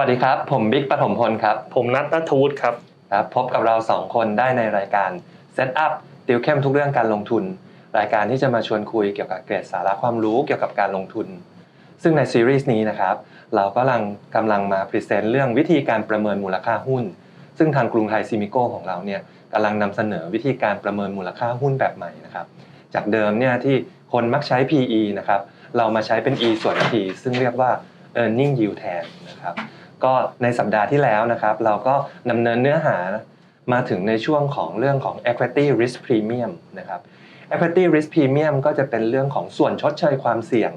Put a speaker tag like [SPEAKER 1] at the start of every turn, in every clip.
[SPEAKER 1] สวัสดีครับ ผมบิ๊กปฐมพลครับ
[SPEAKER 2] ผมนัทนัทวุฒิครับ
[SPEAKER 1] ครับ พบกับเราสองคนได้ในรายการ Set Up ติวเข้มทุกเรื่องการลงทุน รายการที่จะมาชวนคุยเกี่ยวกับเกร็ดสาระความรู้เกี่ยวกับการลงทุน ซึ่งในซีรีส์นี้นะครับ เราก็กำลังกำลังมาพรีเซนต์เรื่องวิธีการประเมินมูลค่าหุ้น ซึ่งทางกรุงไทยซิมิโก้ของเราเนี่ยกำลังนำเสนอวิธีการประเมินมูลค่าหุ้นแบบใหม่นะครับ จากเดิมเนี่ยที่คนมักใช้ PE นะครับ เรามาใช้เป็น E ส่วน T ซึ่งเรียกว่า earning yield แทนนะครับ ก็ในสัปดาห์ที่แล้วนะครับ เราก็ดำเนินเนื้อหามาถึงในช่วงของเรื่องของ equity risk premium นะครับ equity risk premium ก็จะเป็นเรื่องของส่วนชดเชยความเสี่ยง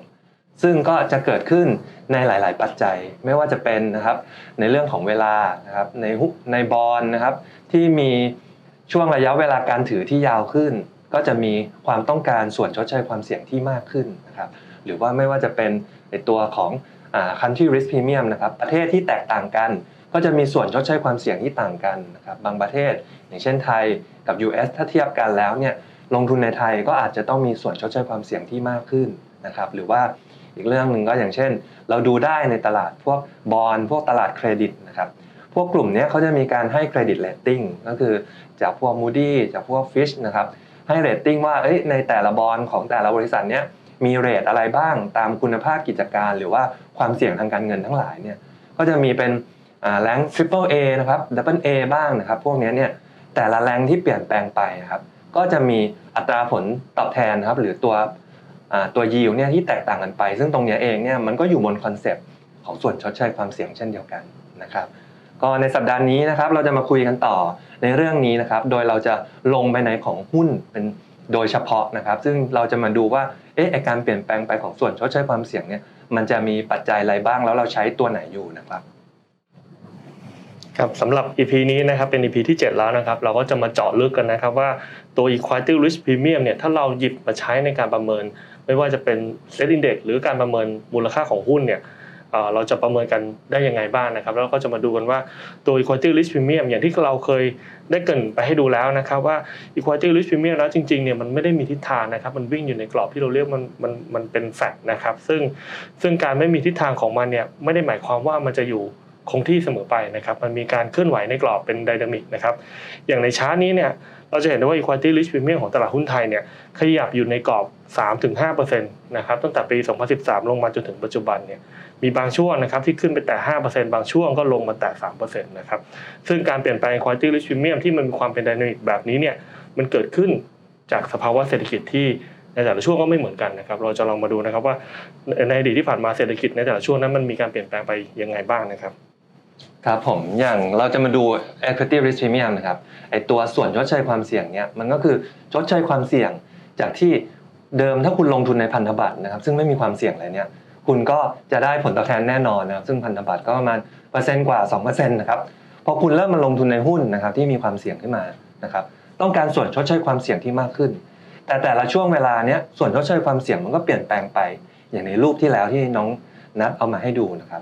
[SPEAKER 1] ซึ่งก็จะเกิดขึ้นในหลาย ๆ ปัจจัย ไม่ว่าจะเป็นนะครับในเรื่องของเวลานะครับในหุในบอลนะครับที่มีช่วงระยะเวลาการถือที่ยาวขึ้น ก็จะมีความต้องการส่วนชดเชยความเสี่ยงที่มากขึ้นนะครับหรือว่าไม่ว่าจะเป็นในตัวของ country risk premium นะครับประเทศที่แตกต่างกัน ก็จะมีส่วนชดเชยความเสี่ยงที่ต่างกันนะครับบางประเทศ อย่างเช่นไทยกับ US ถ้าเทียบกันแล้วเนี่ยลงทุนในไทยก็อาจจะต้องมีส่วนชดเชยความเสี่ยงที่มากขึ้นนะครับหรือว่าอีกเรื่องหนึ่งก็อย่างเช่น เราดูได้ในตลาดพวกบอลพวกตลาดเครดิตนะครับพวกกลุ่มเนี้ยเขาจะมีการให้เครดิตเ a ตติ้งก็คือจากพวก Moody จากพวก Fish นะครับให้เรตติ้งว่าในแต่ละบอลของแต่ละบริษัทเนี้ยมีเรทอะไรบ้างตามคุณภาพกิจการหรือว่า ความเสี่ยงทางการเงินทั้งหลายเนี่ยก็จะมีเป็นแรงทริปเปิลเอนะครับดับเบิลเอบ้างนะครับ พวกนี้เนี่ยแต่ละแรงที่เปลี่ยนแปลงไปครับก็จะมีอัตราผลตอบแทนครับหรือตัวตัวยิวเนี่ยที่แตกต่างกันไป ซึ่งตรงนี้เองเนี่ยมันก็อยู่บนคอนเซปต์ของส่วนชดเชยความเสี่ยงเช่นเดียวกันนะครับก็ในสัปดาห์นี้นะครับเราจะมาคุยกันต่อในเรื่องนี้นะครับ โดยเราจะลงไปในของหุ้นเป็นโดยเฉพาะนะครับ ซึ่งเราจะมาดูว่าเอ๊ะไอการเปลี่ยนแปลงไปของส่วนชดเชยความเสี่ยงเนี่ย มันจะมีปัจจัยอะไรบ้างแล้วเราใช้ตัวไหนอยู่นะครับ
[SPEAKER 2] ครับสำหรับ EP นี้นะครับเป็น EP ที่ 7 แล้วนะครับ เราก็จะมาเจาะลึกกันนะครับว่าตัว Equity Risk Premium เนี่ยถ้าเราหยิบมาใช้ในการประเมิน ไม่ว่าจะเป็น Set Index หรือการประเมินมูลค่าของหุ้นเนี่ย เราจะประเมินกันได้ยังไงบ้างนะครับ แล้วก็จะมาดูกันว่าตัว Equity Risk Premium อย่างที่เราเคยได้เกินไปให้ดูแล้วนะครับว่า Equity Risk Premium แล้วจริงๆเนี่ยมันไม่ได้มีทิศทางนะครับ มันวิ่งอยู่ในกรอบที่เราเรียกมันมันมันเป็นแฟกนะครับ ซึ่งซึ่งการไม่มีทิศทางของมันเนี่ยไม่ได้หมายความว่ามันจะอยู่คงที่เสมอไปนะครับ มันมีการเคลื่อนไหวในกรอบเป็นไดนามิกนะครับ อย่างในชาร์ตนี้เนี่ยเราจะเห็นได้ว่า Equity Risk Premium ของตลาดหุ้นไทยเนี่ยขยับอยู่ในกรอบ 3-5%นะครับตั้งแต่ปี 2013 ลงมาจนถึงปัจจุบันเนี่ย มีบางช่วงนะครับที่ขึ้นไปแต่ 5%บางช่วงก็ลงมาแต่ 3%นะครับซึ่งการเปลี่ยนแปลง Equity Risk Premium ที่มันมีความเป็นไดนามิกแบบนี้เนี่ยมันเกิดขึ้นจากสภาวะเศรษฐกิจที่ในแต่ละช่วงก็ไม่เหมือนกันนะครับ เราจะลองมาดูนะครับว่าในอดีตที่ผ่านมาเศรษฐกิจในแต่ละช่วงนั้นมันมีการเปลี่ยนแปลงไปยังไงบ้างนะครับ
[SPEAKER 1] ครับผมอย่างเราจะมาดู equity risk premium นะครับไอตัวส่วนชดเชยความเสี่ยงเนี่ยมันก็คือชดเชยความเสี่ยงจากที่เดิมถ้าคุณลงทุนในพันธบัตรนะครับ ซึ่งไม่มีความเสี่ยงอะไรเนี่ย คุณก็จะได้ผลตอบแทนแน่นอนนะครับซึ่งพันธบัตรก็ประมาณเปอร์เซ็นต์กว่า2%นะครับพอคุณเริ่มมาลงทุนในหุ้นนะครับที่มีความเสี่ยงขึ้นมานะครับต้องการส่วนชดเชยความเสี่ยงที่มากขึ้น แต่แต่ละช่วงเวลาเนี้ยส่วนชดเชยความเสี่ยงมันก็เปลี่ยนแปลงไป อย่างในรูปที่แล้วที่น้องนัดเอามาให้ดูนะครับ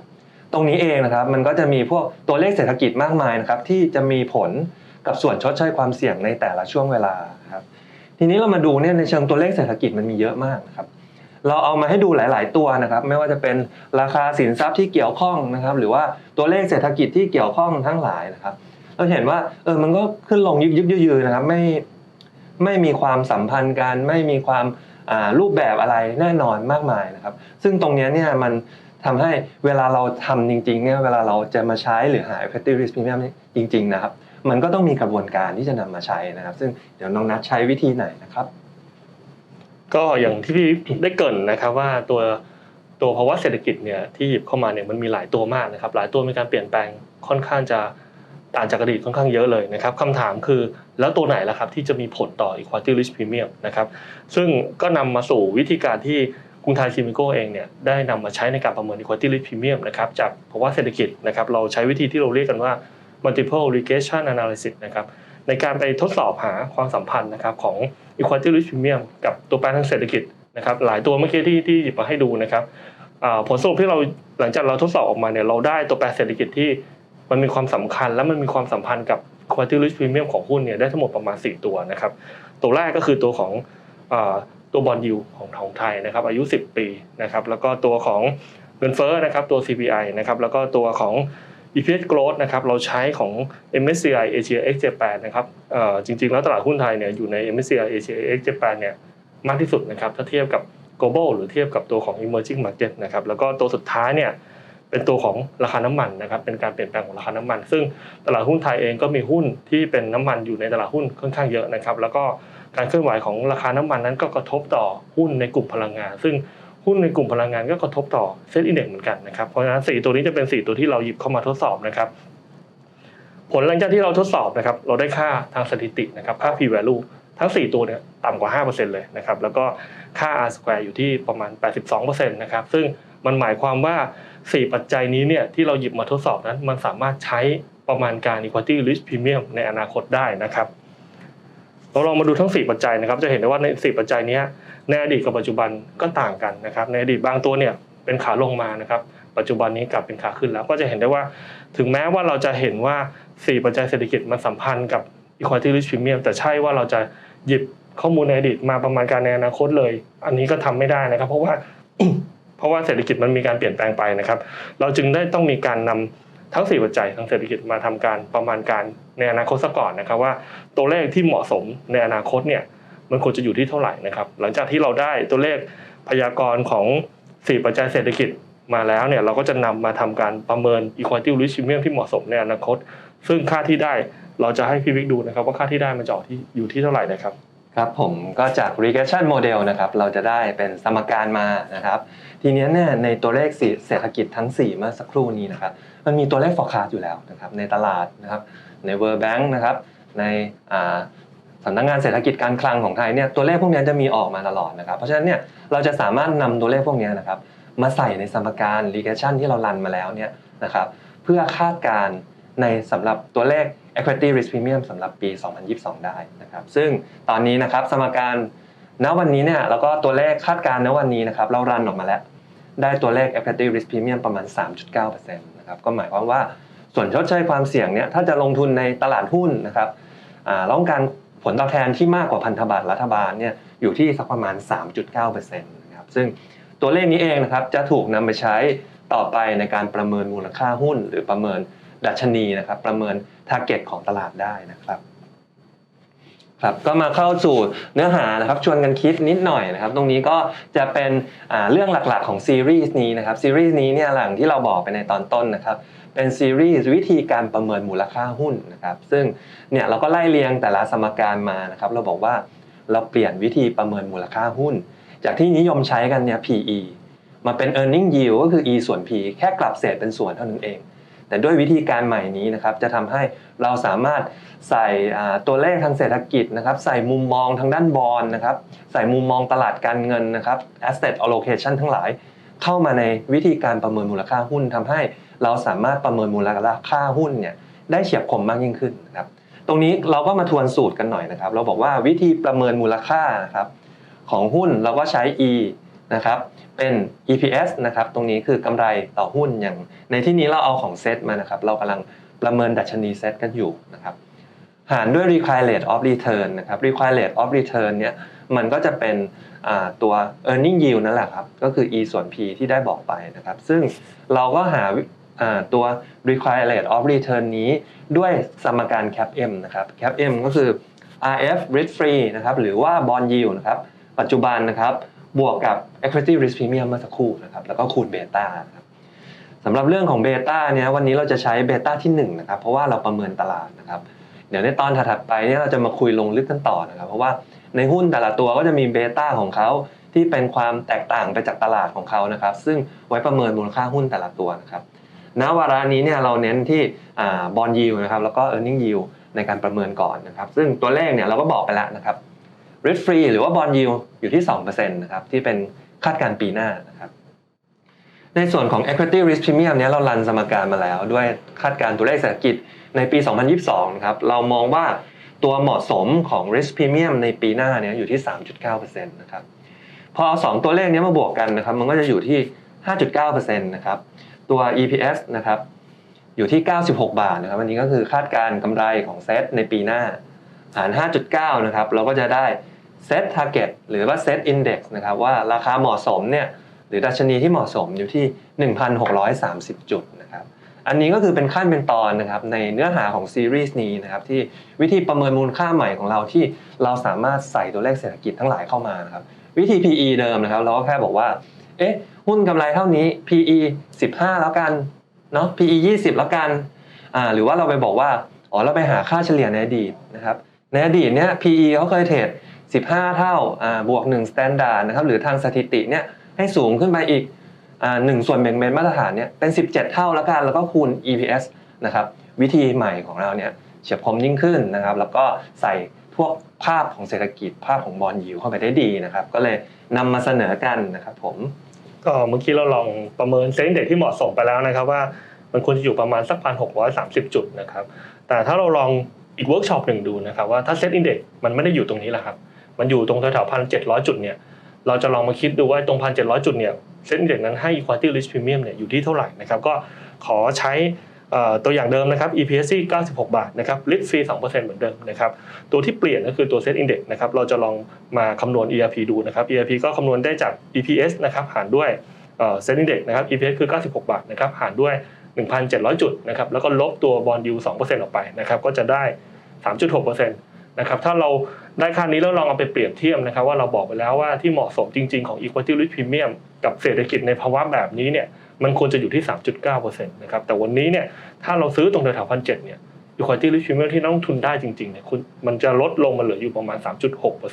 [SPEAKER 1] ตรงนี้เองนะครับมันก็จะมีพวกตัวเลขเศรษฐกิจมากมายนะครับที่จะมีผลกับส่วนชดเชยความเสี่ยงในแต่ละช่วงเวลาครับทีนี้เรามาดูเนี่ยในเชิงตัวเลขเศรษฐกิจมันมีเยอะมากนะครับ เราเอามาให้ดูหลาย ๆ ตัวนะครับ ไม่ว่าจะเป็นราคาสินทรัพย์ที่เกี่ยวข้องนะครับ หรือว่าตัวเลขเศรษฐกิจที่เกี่ยวข้องทั้งหลายนะครับ เราเห็นว่าเออมันก็ขึ้นลงยึกยึกยือนะครับไม่ไม่มีความสัมพันธ์กันไม่มีความรูปแบบอะไรแน่นอนมากมายนะครับ ซึ่งตรงนี้เนี่ยมันทำให้เวลาเราทำจริงๆเนี่ยเวลาเราจะมาใช้หรือหา effective risk premium จริง ๆ นะครับ มันก็ต้องมีกระบวนการที่จะนำมาใช้นะครับ ซึ่งเดี๋ยวน้องนัดใช้วิธีไหนนะครับ
[SPEAKER 2] ก็อย่างที่พี่ได้เกริ่นนะครับว่าตัวตัวภาวะเศรษฐกิจเนี่ยที่หยิบเข้ามาเนี่ยมันมีหลายตัวมากนะครับ หลายตัวมีการเปลี่ยนแปลงค่อนข้างจะต่างจากอดีตค่อนข้างเยอะเลยนะครับคำถามคือแล้วตัวไหนล่ะครับที่จะมีผลต่อ equity risk premium นะครับซึ่งก็นำมาสู่วิธีการที่กรุงไทยซิมิโกเองเนี่ยได้นำมาใช้ในการประเมิน equity risk premium นะครับจากภาวะเศรษฐกิจนะครับเราใช้วิธีที่เราเรียกกันว่า multiple regression analysis นะครับในการไปทดสอบหาความสัมพันธ์นะครับของ equity risk premium กับตัวแปรทางเศรษฐกิจนะครับหลายตัวเมื่อกี้ที่ที่หยิบมาให้ดูนะครับผลสรุปที่เราหลังจากเราทดสอบออกมาเนี่ยเราได้ตัวแปรเศรษฐกิจที่มันมีความสำคัญและมันมีความสัมพันธ์กับ equity risk premium ของหุ้นเนี่ยได้ทั้งหมดประมาณ 4 ตัวนะครับตัวแรกก็คือตัวของตัวบอลยูของของไทยนะครับอายุ 10 ปีนะครับแล้วก็ตัวของเงินเฟ้อนะครับตัว CPI นะครับแล้วก็ตัวของ EPS growth นะครับเราใช้ของ MSCI Asia X Japan นะครับจริงๆ แล้วตลาดหุ้นไทยเนี่ยอยู่ใน MSCI Asia X Japan เนี่ยมากที่สุดนะครับถ้าเทียบกับ global หรือเทียบกับตัวของ emerging market นะครับแล้วก็ตัวสุดท้ายเนี่ยเป็นตัวของราคาน้ำมันนะครับเป็นการเปลี่ยนแปลงของราคาน้ำมัน ซึ่งตลาดหุ้นไทยเองก็มีหุ้นที่เป็นน้ำมันอยู่ในตลาดหุ้นค่อนข้างเยอะนะครับแล้วก็การเคลื่อนไหวของราคาน้ำมันนั้นก็กระทบต่อหุ้นในกลุ่มพลังงาน ซึ่ง หุ้นในกลุ่มพลังงานก็กระทบต่อเซ็นอินเด็กซ์เหมือนกันนะครับเพราะฉะนั้นสี่ตัวนี้จะเป็นสี่ตัวที่เราหยิบเข้ามาทดสอบนะครับผลหลังจากที่เราทดสอบนะครับเราได้ค่าทางสถิตินะครับค่า p value ทั้ง 4 ตัวเนี่ยต่ำกว่า 5%เลยนะครับแล้วก็ค่า r square อยู่ที่ประมาณ 82%นะครับซึ่งมันหมายความว่า 4 ปัจจัยนี้เนี่ยที่เราหยิบมาทดสอบนั้น มันสามารถใช้ประมาณการ equity risk premium ในอนาคตได้นะครับ เราลองมาดูทั้ง 4 ปัจจัยนะครับ จะเห็นได้ว่าใน 4 ปัจจัยนี้ในอดีตกับปัจจุบันก็ต่างกันนะครับ ในอดีตบางตัวเนี่ยเป็นขาลงมานะครับ ปัจจุบันนี้กลับเป็นขาขึ้นแล้ว ก็จะเห็นได้ว่า ถึงแม้ว่าเราจะเห็นว่า 4 ปัจจัยเศรษฐกิจมันสัมพันธ์กับ equity risk premium แต่ใช่ว่าเราจะหยิบข้อมูลในอดีตมาประมาณการในอนาคตเลย อันนี้ก็ทำไม่ได้นะครับ เพราะว่าเพราะว่าเศรษฐกิจมันมีการเปลี่ยนแปลงไปนะครับ เราจึงได้ต้องมีการนำทั้ง 4 ปัจจัยทางเศรษฐกิจมาทำการประมาณการ ในอนาคตซะก่อนนะครับว่าตัวเลขที่เหมาะสมในอนาคตเนี่ยมันควรจะอยู่ที่เท่าไหร่นะครับ หลังจากที่เราได้ตัวเลขพยากรณ์ของ 4 ปัจจัยเศรษฐกิจมาแล้วเนี่ยเราก็จะนำมาทำการประเมิน equity risk premium ที่เหมาะสมในอนาคต ซึ่งค่าที่ได้เราจะให้พี่วิกดูนะครับว่าค่าที่ได้มันจะออกที่อยู่ที่เท่าไหร่นะครับ
[SPEAKER 1] ครับผมก็จาก regression model นะครับเราจะได้เป็นสมการมานะครับทีนี้เนี่ยในตัวเลขสี่เศรษฐกิจทั้ง 4 เมื่อสักครู่นี้นะครับมันมีตัวเลข forecast อยู่แล้วนะครับในตลาดนะครับ ใน World Bank นะครับในสำนักงานเศรษฐกิจการคลังของไทยเนี่ยตัวเลขพวกนี้จะมีออกมาตลอดนะครับเพราะฉะนั้นเนี่ยเราจะสามารถนำตัวเลขพวกนี้นะครับมาใส่ในสมการ regression ที่เรารันมาแล้วเนี่ยนะครับเพื่อคาดการในสำหรับตัวเลข equity risk premium สำหรับปี 2022 ได้นะครับซึ่งตอนนี้นะครับสมการณวันนี้เนี่ยแล้วก็ตัวเลขคาดการณ์ณวันนี้นะครับเรารันออกมาแล้ว ได้ตัวเลข equity risk premium ประมาณ 3.9%นะครับก็หมายความว่า ส่วนชดเชยความเสี่ยงเนี่ยถ้าจะลงทุนในตลาดหุ้นนะครับอ่าต้องการผลตอบแทนที่มากกว่าพันธบัตรรัฐบาลเนี่ยอยู่ที่สักประมาณ 3.9%นะครับซึ่งตัวเลขนี้เองนะครับจะถูกนำไปใช้ต่อไปในการประเมินมูลค่าหุ้น หรือประเมินดัชนีนะครับประเมิน t a r g e t ของตลาดได้นะครับครับก็มาเข้าสู่เนื้อหานะครับชวนกันคิดนิดหน่อยนะครับ ตรงนี้ก็จะเป็นเรื่องหลักๆของซีรีส์นี้นะครับซีรีส์นี้เนี่ยหลังที่เราบอกไปในตอนต้นนะครับ เป็นซีรีส์วิธีการประเมินมูลค่าหุ้นนะครับซึ่งเนี่ยเราก็ไล่เรียงแต่ละสมการมานะครับเราบอกว่าเราเปลี่ยนวิธีประเมินมูลค่าหุ้น จากที่นิยมใช้กันเนี่ย PE มาเป็น earning yield ก็คือ E ส่วน P แค่กลับเศษเป็นส่วนเท่านั้นเอง แต่ด้วยวิธีการใหม่นี้นะครับจะทำให้เราสามารถใส่ตัวเลขทางเศรษฐกิจนะครับใส่มุมมองทางด้านบอลนะครับใส่มุมมองตลาดการเงินนะครับ asset allocation ทั้งหลาย เข้ามาในวิธีการประเมินมูลค่าหุ้นทำให้ เราสามารถประเมินมูลค่าหุ้นเนี่ยได้เฉียบคมมากยิ่งขึ้นนะครับตรงนี้เราก็มาทวนสูตรกันหน่อยนะครับ เราบอกว่าวิธีประเมินมูลค่านะครับของหุ้นเราก็ใช้ E นะครับเป็น EPS นะครับตรงนี้คือกำไรต่อหุ้นอย่าง ในที่นี้เราเอาของเซตมานะครับเรากำลังประเมินดัชนีเซตกันอยู่นะครับหารด้วย required rate of return นะครับ required rate of return เนี่ยมันก็จะเป็นตัว earning yield นั่นแหละครับ ก็คือ E ส่วน P ที่ได้บอกไปนะครับ ซึ่งเราก็หา ตัว required rate of return นี้ด้วยสมการ cap M นะครับ cap M ก็คือ RF risk free นะครับหรือว่า bond yield นะครับปัจจุบันนะครับบวกกับ equity risk premium เมื่อสักครู่นะครับแล้วก็คูณเบต้าครับสำหรับเรื่องของเบต้าเนี่ยวันนี้เราจะใช้เบต้าที่1นะครับเพราะว่าเราประเมินตลาดนะครับเดี๋ยวในตอนถัดไปเนี่ยเราจะมาคุยลงลึกกันต่อนะครับ เพราะว่าในหุ้นแต่ละตัวก็จะมีเบต้าของเขาที่เป็นความแตกต่างไปจากตลาดของเขานะครับ ซึ่งไว้ประเมินมูลค่าหุ้นแต่ละตัวนะครับ ณวาระนี้เนี่ยเราเน้นที่บอลยิวนะครับแล้วก็ e a r n i n g yield ในการประเมินก่อนนะครับ ซึ่งตัวเลขเนี่ยเราก็บอกไปแล้วนะครับ risk free หรือว่าบอลยิวอยู่ที่2%นะครับที่เป็นคาดการณ์ปีหน้านะครับในส่วนของ equity risk premium เนี้ยเรารันสมการมาแล้ว ด้วยคาดการณ์ตัวเลขเศรษฐกิจในปี 2022นะครับเรามองว่าตัวเหมาะสมของ risk premium ในปีหน้าเนี้ยอยู่ที่ 3.9%นะครับพอเอาสองตัวเลขเนี้ยมาบวกกันนะครับมันก็จะอยู่ที่ 5.9%นะครับ ตัว EPS นะครับอยู่ที่ 96 บาทนะครับอันนี้ก็คือคาดการกำไรของเซตในปีหน้า หาร 5.9 นะครับเราก็จะได้ set target หรือว่า set index นะครับว่าราคาเหมาะสมเนี่ยหรือดัชนีที่เหมาะสมอยู่ที่ 1,630 จุดนะครับอันนี้ก็คือเป็นขั้นเป็นตอนนะครับในเนื้อหาของซีรีส์นี้นะครับที่วิธีประเมินมูลค่าใหม่ของเราที่เราสามารถใส่ตัวเลขเศรษฐกิจทั้งหลายเข้ามานะครับวิธี PE เดิมนะครับ เราก็แค่บอกว่าเอ๊ะ หุ้นกำไรเท่านี้ PE 15 แล้วกันเนาะ PE 20 แล้วกันอ่าหรือว่าเราไปบอกว่าอ๋อเราไปหาค่าเฉลี่ยในอดีตนะครับในอดีตเนี้ย PE เขาเคยเทรด15 เท่าอ่าบวก1 standard นะครับหรือทางสถิติเนี่ยให้สูงขึ้นไปอีกอ่าหนึ่งส่วนแบ่งเบนมาตรฐานเนี่ยเป็น 17 เท่าแล้วกันแล้วก็คูณ EPS นะครับวิธีใหม่ของเราเนี่ยเฉียบคมยิ่งขึ้นนะครับ แล้วก็ใส่พวกภาพของเศรษฐกิจภาพของบอลยิวเข้าไปได้ดีนะครับ ก็เลยนำมาเสนอกันนะครับผม
[SPEAKER 2] ก็เมื่อกี้เราลองประเมินเซ็นเด็กที่เหมาะสมไปแล้วนะครับว่ามันควรจะอยู่ประมาณสักพันหกร้อยสามสิบจุดนะครับ แต่ถ้าเราลองอีกเวิร์กช็อปหนึ่งดูนะครับว่าถ้าเซ็ตอินเด็กมันไม่ได้อยู่ตรงนี้แหละครับ มันอยู่ตรงแถวๆพันเจ็ดร้อยจุดเนี่ย เราจะลองมาคิดดูว่าตรงพันเจ็ดร้อยจุดเนี่ยเซ็ตอินเด็กนั้นให้ equity risk premium เนี่ยอยู่ที่เท่าไหร่นะครับ ก็ขอใช้ ตัวอย่างเดิมนะครับ EPS 96 บาทนะครับ risk free 2%เหมือนเดิมนะครับตัวที่เปลี่ยนก็คือตัว set index นะครับเราจะลองมาคำนวณ ERP ดูนะครับ ERP ก็คำนวณได้จาก EPS นะครับหารด้วยเเซ็นดิ้งเด็กนะครับ EPS คือ 96 บาทนะครับ หารด้วย 1,700 จุดนะครับ แล้วก็ลบตัวบอลยู2%ออกไปนะครับ ก็จะได้ 3.6%นะครับ ถ้าเราได้ค่านี้แล้วลองเอาไปเปรียบเทียบนะครับ ว่าเราบอกไปแล้วว่าที่เหมาะสมจริง ๆ ของ Equity Risk Premium กับเศรษฐกิจในภาวะแบบนี้เนี่ย มันควรจะอยู่ที่ 3.9%นะครับแต่วันนี้เนี่ยถ้าเราซื้อตรงแถวๆพันเเนี่ย Equity Risk Premium ที่นักลงทุนได้จริงๆเนี่ยคุณมันจะลดลงมาเหลืออยู่ประมาณ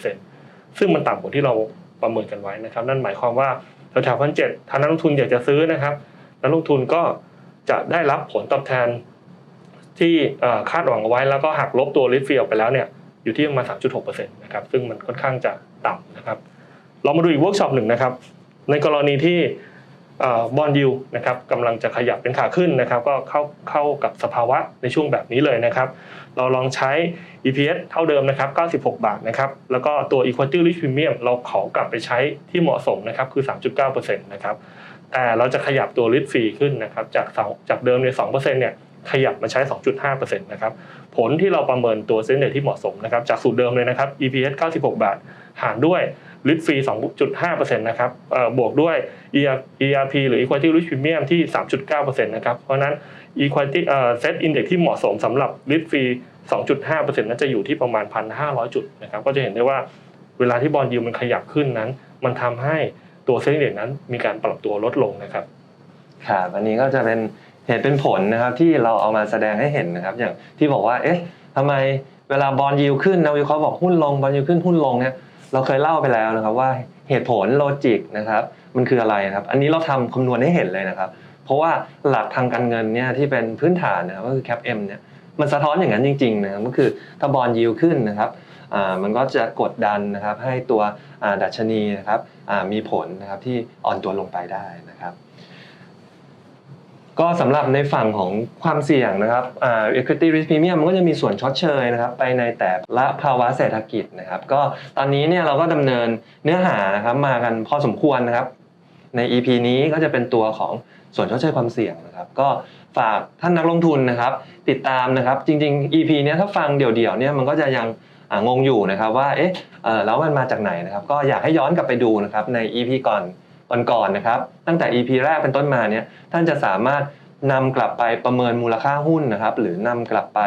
[SPEAKER 2] 3.6%ซึ่งมันต่ำกว่าที่เราประเมินกันไว้นะครับ นั่นหมายความว่าแถวๆพันเจ็ดถ้านักลงทุนอยากจะซื้อนะครับนักลงทุนก็จะได้รับผลตอบแทนที่คาดหวังเอาไว้แล้วก็หักลบตัว risk free ออกไปแล้วเนี่ยอยู่ที่ประมาณ 3.6%นะครับซึ่งมันค่อนข้างจะต่ำนะครับ เรามาดูอีกเวิร์กช็อปหนึ่งนะครับ ในกรณีที่ บอลยูนะครับกำลังจะขยับเป็นขาขึ้นนะครับ ก็เข้าเข้ากับสภาวะในช่วงแบบนี้เลยนะครับ เราลองใช้ EPS เท่าเดิมนะครับ 96 บาทนะครับ แล้วก็ตัว Equity Risk Premium เราขอกลับไปใช้ที่เหมาะสมนะครับคือ 3.9%นะครับแต่เราจะขยับตัว Risk Free ขึ้นนะครับจากจากเดิมใน2%เนี่ยขยับมาใช้ 2.5%นะครับ ผลที่เราประเมินตัวเส้นเดที่เหมาะสมนะครับ จากสูตรเดิมเลยนะครับ EPS 96 บาท หารด้วย Risk Free 2.5%นะครับบวกด้วย ERP หรือ Equity Risk Premium ที่ 3.9%นะครับเพราะนั้น Equity เอ่อ Set Index ที่เหมาะสมสำหรับ Risk Free 2.5%นั้นจะอยู่ที่ประมาณ 1,500 จุดนะครับก็จะเห็นได้ว่าเวลาที่บอลยิวมันขยับขึ้นนั้น มันทำให้ตัวเซ็นเด็กนั้นมีการปรับตัวลดลงนะครับ
[SPEAKER 1] ครับอันนี้ก็จะเป็นเหตุเป็นผลนะครับที่เราเอามาแสดงให้เห็นนะครับ อย่างที่บอกว่าเอ๊ะทำไมเวลาบอลยิวขึ้นนักวิเคราะห์บอกหุ้นลงบอลยิวขึ้นหุ้นลงเนี่ย เราเคยเล่าไปแล้วนะครับว่าเหตุผลโลจิกนะครับมันคืออะไรนะครับ อันนี้เราทำคำนวณให้เห็นเลยนะครับ เพราะว่าหลักทางการเงินเนี่ยที่เป็นพื้นฐานนะครับก็คือ cap m เนี่ยมันสะท้อนอย่างนั้นจริงๆนะครับก็คือถ้าบอลยิวขึ้นนะครับอ่ามันก็จะกดดันนะครับให้ตัวอ่าดัชนีนะครับอ่ามีผลนะครับที่อ่อนตัวลงไปได้นะครับ ก็สำหรับในฝั่งของความเสี่ยงนะครับอ่า equity risk premium มันก็จะมีส่วนชดเชยนะครับไปในแต่ละภาวะเศรษฐกิจนะครับ ก็ตอนนี้เนี่ยเราก็ดำเนินเนื้อหานะครับมากันพอสมควรนะครับใน EP นี้ก็จะเป็นตัวของส่วนชดเชยความเสี่ยงนะครับ ก็ฝากท่านนักลงทุนนะครับ ติดตามนะครับ จริง ๆ EP เนี้ยถ้าฟังเดี่ยวๆเนี่ยมันก็จะยังงงอยู่นะครับว่าเอ๊ะเอ่อแล้วมันมาจากไหนนะครับ ก็อยากให้ย้อนกลับไปดูนะครับใน EP ก่อน ก่อนๆนะครับ ตั้งแต่ EP แรกเป็นต้นมาเนี่ยท่านจะสามารถนำกลับไปประเมินมูลค่าหุ้นนะครับ หรือนำกลับไป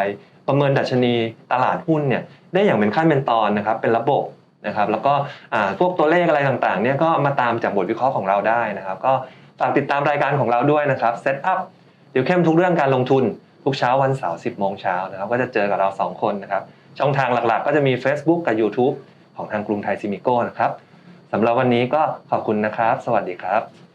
[SPEAKER 1] ประเมินดัชนีตลาดหุ้นเนี่ยได้อย่างเป็นขั้นเป็นตอนนะครับ เป็นระบบนะครับ แล้วก็พวกตัวเลขอะไรต่างๆเนี่ยก็มาตามจากบทวิเคราะห์ของเราได้นะครับ ก็ฝากติดตามรายการของเราด้วยนะครับ Set Up เดี๋ยวเข้มทุกเรื่องการลงทุนทุกเช้าวันเสาร์10โมงเช้านะครับก็จะเจอกับเรา 2 คนนะครับ ช่องทางหลักๆ ก็จะมี Facebook กับ YouTube ของทางกรุงไทยซิมิโก้นะครับ สำหรับวันนี้ก็ขอบคุณนะครับ สวัสดีครับ